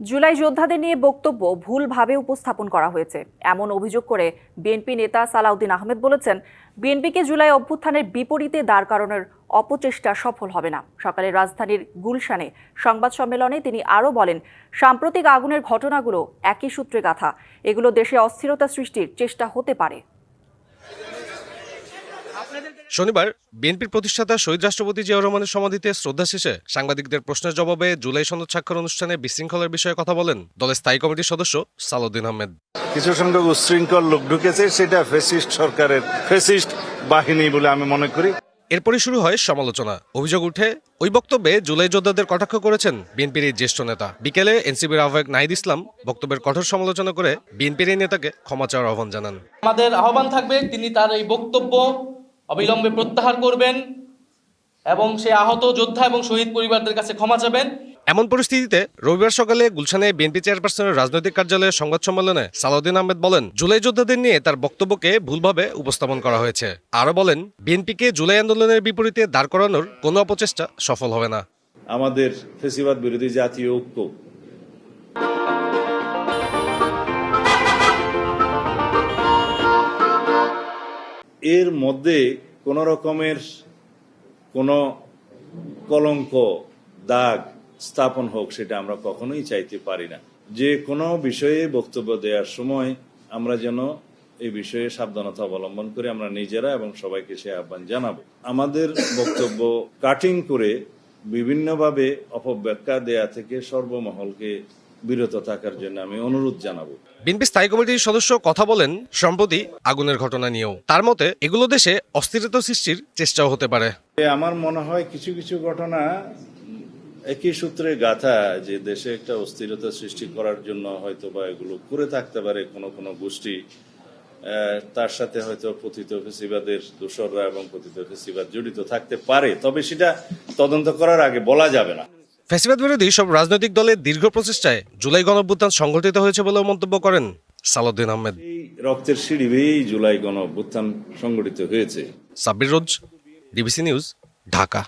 জুলাই যোদ্ধাদের নিয়ে বক্তব্য ভুলভাবে উপস্থাপন করা হয়েছে। এমন অভিযোগ করে বিএনপি নেতা সালাউদ্দিন আহমেদ বলেছেন, বিএনপিকে জুলাই অভ্যুত্থানের বিপরীতে দাঁড় করানোর অপচেষ্টা সফল হবে না। সকালে রাজধানীর গুলশানে সংবাদ সম্মেলনে তিনি আরও বলেন, সাম্প্রতিক আগুনের ঘটনাগুলো একই সূত্রে গাথা। এগুলো দেশে অস্থিরতা সৃষ্টির চেষ্টা হতে পারে। শনিবার বিএনপির প্রতিষ্ঠাতা শহীদ রাষ্ট্রপতি জিয়াউর রহমানের সমাধিতে শ্রদ্ধা শেষে সাংবাদিকদের প্রশ্নের জবাবে জুলাই সনদ স্বাক্ষর অনুষ্ঠানে বিশৃঙ্খলার বিষয়ে কথা বলেন দলের স্থায়ী কমিটির সদস্য সালাউদ্দিন আহমেদ। কিছু সংখ্যক উচ্ছৃঙ্খল লোক ঢুকেছে সেটা ফেসিস্ট সরকারের ফেসিস্ট বাহিনী বলে আমি মনে করি। এরপরই শুরু হয় সমালোচনা। অভিযোগ উঠে ওই বক্তব্যে জুলাই যোদ্ধাদের কটাক্ষ করেছেন বিএনপির এই জ্যেষ্ঠ নেতা। বিকেলে এনসিবির আহ্বায়ক নাহিদ ইসলাম বক্তব্যের কঠোর সমালোচনা করে বিএনপির এই নেতাকে ক্ষমা চাওয়ার আহ্বান জানান। আমাদের আহ্বান থাকবে তিনি তার এই বক্তব্য অবিলম্বে প্রত্যাহার করবেন এবং সে আহত যোদ্ধা এবং শহীদ পরিবারদের কাছে ক্ষমা চাবেন। এমন পরিস্থিতিতে রবিবার সকালে গুলশানে বিএনপি চেয়ারপারসনের রাজনৈতিক কার্যালয়ে সংবাদ সম্মেলনে সালাউদ্দিন আহমেদ বলেন জুলাই যোদ্ধাদের নিয়ে তার বক্তব্যকে ভুলভাবে উপস্থাপন করা হয়েছে। আরও বলেন বিএনপিকে জুলাই আন্দোলনের বিপরীতে দাঁড় করানোর কোনো অপচেষ্টা সফল হবে না। আমাদের ফেসিবাদ বিরোধী জাতীয় ঐক্য এর মধ্যে কোন রকমের কোন কলঙ্ক, দাগ স্থাপন হোক সেটা আমরা কখনোই চাইতে পারি না। যে কোনো বিষয়ে বক্তব্য দেওয়ার সময় আমরা যেন এই বিষয়ে সাবধানতা অবলম্বন করে আমরা নিজেরা এবং সবাইকে সে আহ্বান জানাব। আমাদের বক্তব্য কাটিং করে বিভিন্নভাবে অপব্যাখ্যা দেয়া থেকে সর্বমহলকে বিরত থাকার জন্য আমি অনুরোধ জানাব। বিএনপি স্থায়ী কমিটির সদস্য কথা বলেন সম্প্রতি আগুনের ঘটনা নিয়েও। তার মতে এগুলো দেশে অস্থিরতা সৃষ্টির চেষ্টাও হতে পারে। আমার মনে হয় কিছু কিছু ঘটনা একই সূত্রে গাথা যে দেশে একটা অস্থিরতা সৃষ্টি করার জন্য হয়তো বা এগুলো করে থাকতে পারে কোনো কোনো গোষ্ঠী। তার সাথে হয়তো পতিত ফেসিবাদের দোসররা এবং পতিত ফেসিবাদ জড়িত থাকতে পারে তবে সেটা তদন্ত করার আগে বলা যাবে না। ফ্যাসিবাদ বিরোধী সব রাজনৈতিক দলের দীর্ঘ প্রচেষ্টায় জুলাই গণঅভ্যুত্থান সংঘটিত হয়েছে বলেও মন্তব্য করেন সালাউদ্দিন আহমেদ। রক্তের সিঁড়ি বেয়েই জুলাই গণ সংঘটিত সংগঠিত হয়েছে। Sabbir Roz DBC news Dhaka.